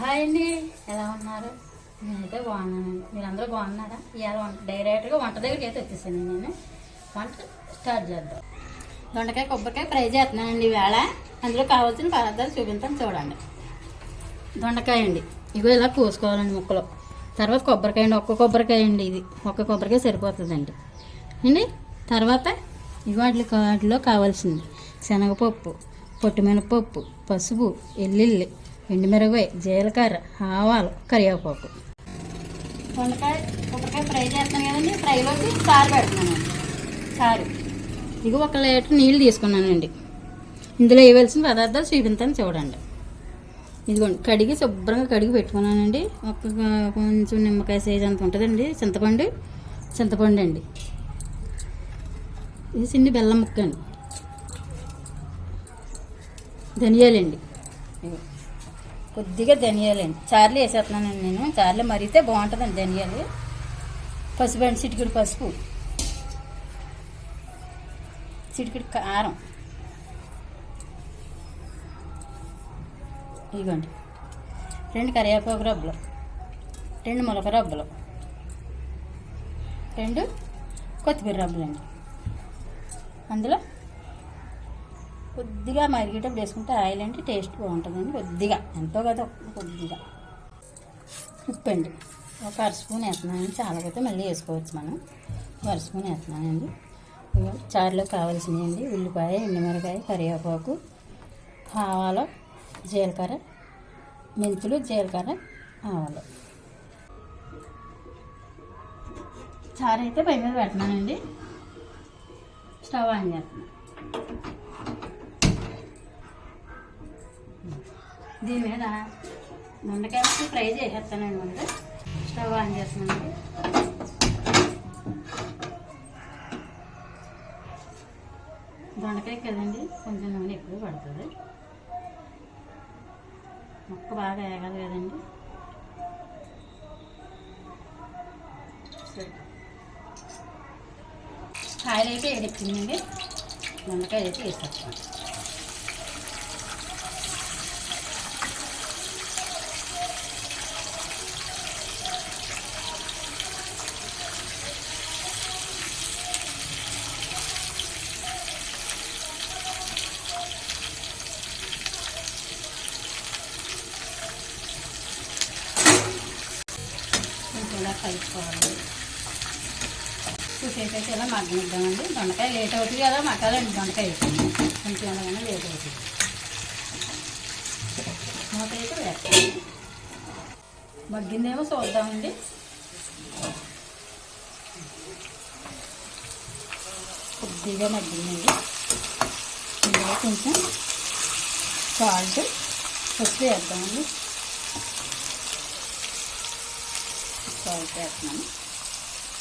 Hi అండి. ఎలా ఉన్నారు? నేనైతే బాగున్నానండి. మీరందరూ బాగున్నారా? ఇవాళ వంట డైరెక్ట్గా వంట దగ్గరికి అయితే వచ్చేసాను నేను. వంట స్టార్ట్ చేద్దాం. దొండకాయ కొబ్బరికాయ ఫ్రై చేస్తున్నానండి ఈవేళ అందులో కావాల్సిన పదార్థాలు చూపించాను చూడండి. దొండకాయ అండి. ఇగో ఇలా కోసుకోవాలండి ముక్కలు. తర్వాత కొబ్బరికాయ అండి. ఒక్క కొబ్బరికాయ అండి ఇది. ఒక్క కొబ్బరికాయ సరిపోతుందండి. అండి? తర్వాత ఇవి వాటి వాటిలో కావాల్సింది శనగపప్పు పొట్టిమినపప్పు పసుపు ఎల్లుల్లి ఎండుమిరగాయ జీలకర్ర ఆవాలు కరివేపాకు. వంకాయ ఫ్రై చేస్తాను కదండి. ఫ్రైలోకి చారు పెడుతున్నానండి చారు. ఇక ఒక లీటర్ నీళ్ళు తీసుకున్నానండి. ఇందులో వేయవలసిన పదార్థాలు చూపించాను చూడండి. ఇదిగోండి కడిగి శుభ్రంగా కడిగి పెట్టుకున్నానండి. ఒక కొంచెం నిమ్మకాయ సైజ్ అంత ఉంటుందండి. చింతపండు చింతపండు అండి. ఇది చిన్ని బెల్లం ముక్క అండి ధనియాలండి. ఇగో. కొద్దిగా ధనియాలండి చార్లు వేసేస్తున్నానండి నేను. చార్లీ మరిగితే బాగుంటుందండి ధనియాలు. పసుపు అండి చిటికిడి పసుపు. చిటికిడి కారం ఇదిగోండి. రెండు కరివేపాకు రబ్బలు. రెండు మొలక రబ్బలు. రెండు కొత్తిమీర రబ్బలు అండి అందులో కొద్దిగా మరిగేటప్పుడు వేసుకుంటే ఆయిల్ అంటే టేస్ట్ బాగుంటుందండి కొద్దిగా. ఎంతో కదా కొద్దిగా. ఉప్పు అండి. ఒక అర స్పూన్ వేస్తున్నానండి. చాలా పోతే మళ్ళీ వేసుకోవచ్చు మనం. ఒక అర స్పూన్ వేస్తున్నానండి. చారులో కావాల్సినవి ఉల్లిపాయ ఎండుమిరకాయ కరివేపాకు ఆవాలు జీలకర్ర మెంతులు జీలకర్ర ఆవాలు. చారు అయితే పై మీద పెట్టినానండి స్టవ్ ఆన్ చేస్తున్నాను. దీని మీద దొండకాయ ఫ్రై చేసేస్తానండి ముందు. స్టవ్ ఆన్ చేస్తున్నానండి దొండకాయ కదండి కొంచెం నూనె ఎక్కువ పడుతుంది. మొక్క బాగా వేగాలి కదండి. కాయలు అయితే వేడెక్కిందండి. దొండకాయ అయితే వేసేస్తాను కొంచెం ఇలా కలుపుకోవాలి అయితే ఇలా మగ్గనిద్దామండి. దొండకాయ లేట్ అవుతుంది కదా మగ్గాలండి దొండకాయ కొంచెం ఎలాగైనా లేట్ అవుతుంది. మూత అయితే వేస్తాం మగ్గిందేమో చూద్దామండి. కొద్దిగా మగ్గిందండి. ఇందులో కొంచెం సాల్ట్ పసుపు వేద్దామండి. సాల్ట్ వేస్తున్నాను.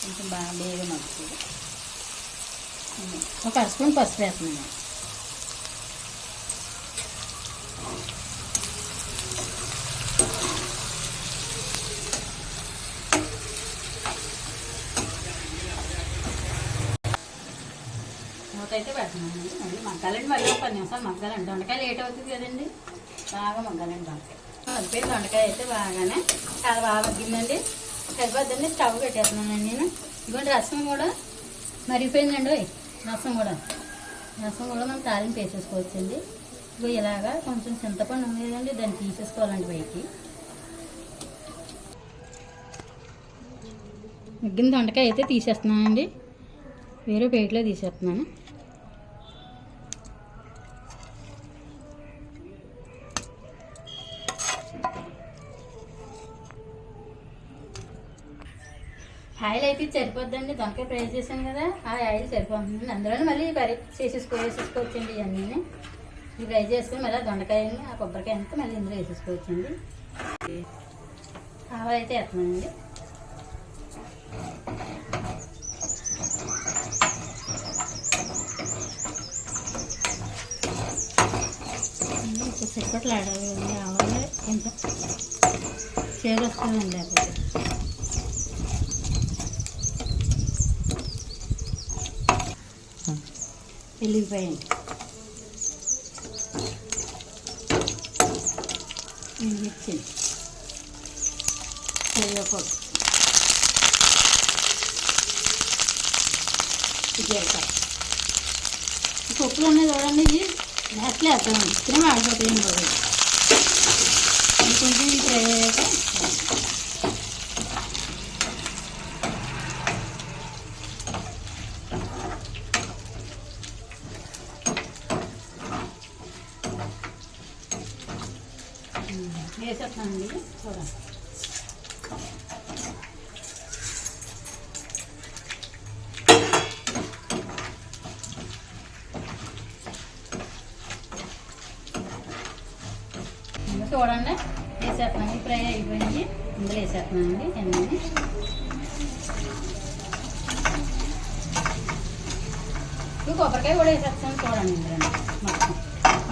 కొంచెం బాగా బేగా మగ్గుతుంది. ఒక అరస్పూన్ పసుపు వేస్తున్నాను. మూత అయితే పెడుతున్నానండి మళ్ళీ మగ్గాలండి. మళ్ళీ ఒక పది నిమిషాలు మగ్గాలండి. దొండకాయ లేట్ అవుతుంది కదండి. బాగా మగ్గాలండి దొండకాయ. కలిపి దొండకాయ అయితే బాగానే చాలా బాగా మగ్గిందండి. సరిపోద్దండి స్టవ్ పెట్టేస్తున్నానండి నేను. ఇదిగోండి రసం కూడా మరిగిపోయిందండి రసం కూడా. రసం కూడా మనం తాలింపు వేసేసుకోవచ్చండి. ఇగో ఇలాగా కొంచెం చింతపండు ఉంది కదండి దాన్ని తీసేసుకోవాలండి పైకి ముగ్గిన దొండకాయ అయితే తీసేస్తున్నానండి. వేరే ప్లేట్లో తీసేస్తున్నాను. ఆయిల్ అయితే సరిపోద్దండి. దొండకాయ ఫ్రై చేసాం కదా ఆ ఆయిల్ సరిపోతుంది. అందులోనే మళ్ళీ కర్రీ చేసేసుకో వేసేసుకోవచ్చండి ఇవన్నీ. ఇవి ఫ్రై చేసుకుని మళ్ళీ దొండకాయని ఆ కొబ్బరికాయ అంతా మళ్ళీ ఇందులో వేసేసుకోవచ్చండి. ఆవాలైతే వేస్తున్నానండి. ఇప్పుడు చిక్కట్లు ఆడాలి ఆవాలు. కొంచెం చేదు వస్తుందండి వెలిగిపోయింది మిర్చి కరివేపాకు జీలకర్ర ఈ పప్పులు ఉన్నాయి చూడండి ఇవి లాస్ట్లో వేస్తాను ఇక్కడే మాడిపోతాయండి బాబు ఇది కొంచెం ఫ్రై వేసేస్తానండి. చూడండి. చూడండి. వేసేస్తున్నాను. ఫ్రై అయిపోయింది. ఇందులో వేసేస్తున్నానండి. ఎన్ని కొబ్బరికాయ కూడా వేసేస్తాను చూడండి ఇందులో. మొత్తం.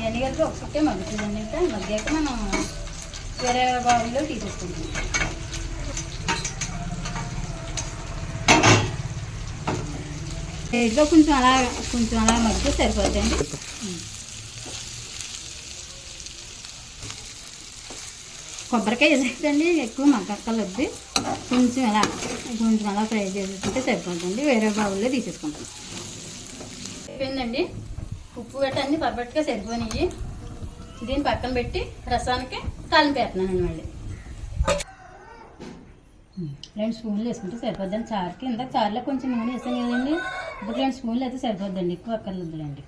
ఇవన్నీ కలిపి ఒక్కొక్కటే మగ్గుతుందండి ఇంకా. మగ్గాక మనం వేరే బావిలో తీసేసుకుంటాం. వేడిగా కొంచెం అలా కొంచెం అలా మగ్గితే సరిపోతుందండి కొబ్బరికాయ వేసేటండి ఎక్కువ మగ్గక్కర్లొద్ది. కొంచెం అలా కొంచెం అలా ఫ్రై చేసుకుంటే సరిపోతుంది వేరే బౌల్లో తీసేసుకుంటాం. అయిపోయిందండి. ఉప్పు గట్ట అన్నీ పర్ఫెక్ట్గా సరిపోయినాయి. దీన్ని పక్కన పెట్టి రసానికి తాలింపు మళ్ళీ. రెండు స్పూన్లు వేసుకుంటే సరిపోద్దండి చారుకి ఇందాక చారులో కొంచెం నూనె వేసాను కదండి. ఇప్పుడు రెండు స్పూన్లు అయితే సరిపోద్దండి. ఎక్కువ అక్కర్లేదులేండి.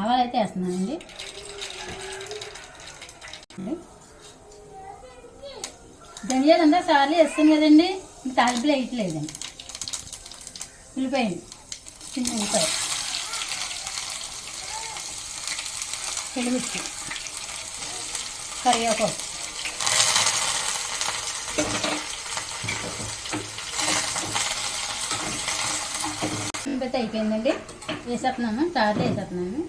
ఆవాలైతే ఆవాలు అయితే వేస్తున్నానండి ధనియాలు అంతా సార్లు వేస్తాను కదండి ఇంక తాలింపులు వేయట్లేదండి ఉల్లిపాయండి చిన్న ఉల్లిపాయ ఎండుమిర్చి కరివేపాకు ఇంకైతే అయిపోయిందండి వేసేస్తున్నాను చారులో వేసేస్తున్నాను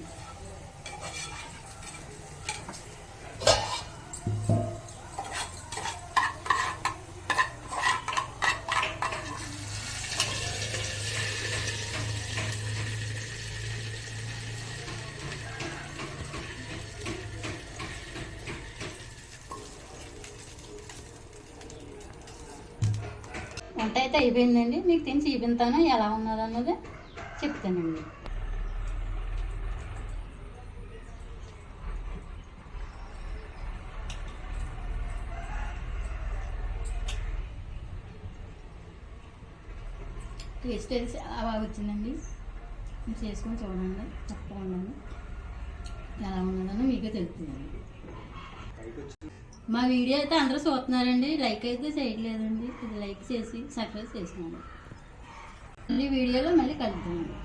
వంట అయితే అయిపోయిందండి. మీకు తిని చూపిస్తాను ఎలా ఉన్నది అన్నది చెప్తానండి. టేస్ట్ అయితే చాలా బాగా వచ్చిందండి. మీరు చేసుకొని చూడండి. తప్పకుండా ఎలా ఉన్నదని మీకే తెలుస్తుందండి మా వీడియో అయితే అందరూ చూస్తున్నారండి. లైక్ అయితే చేయట్లేదండి. ఇది లైక్ చేసి సబ్స్క్రైబ్ చేసుకోండి మళ్ళీ వీడియోలో మళ్ళీ కలుద్దామండి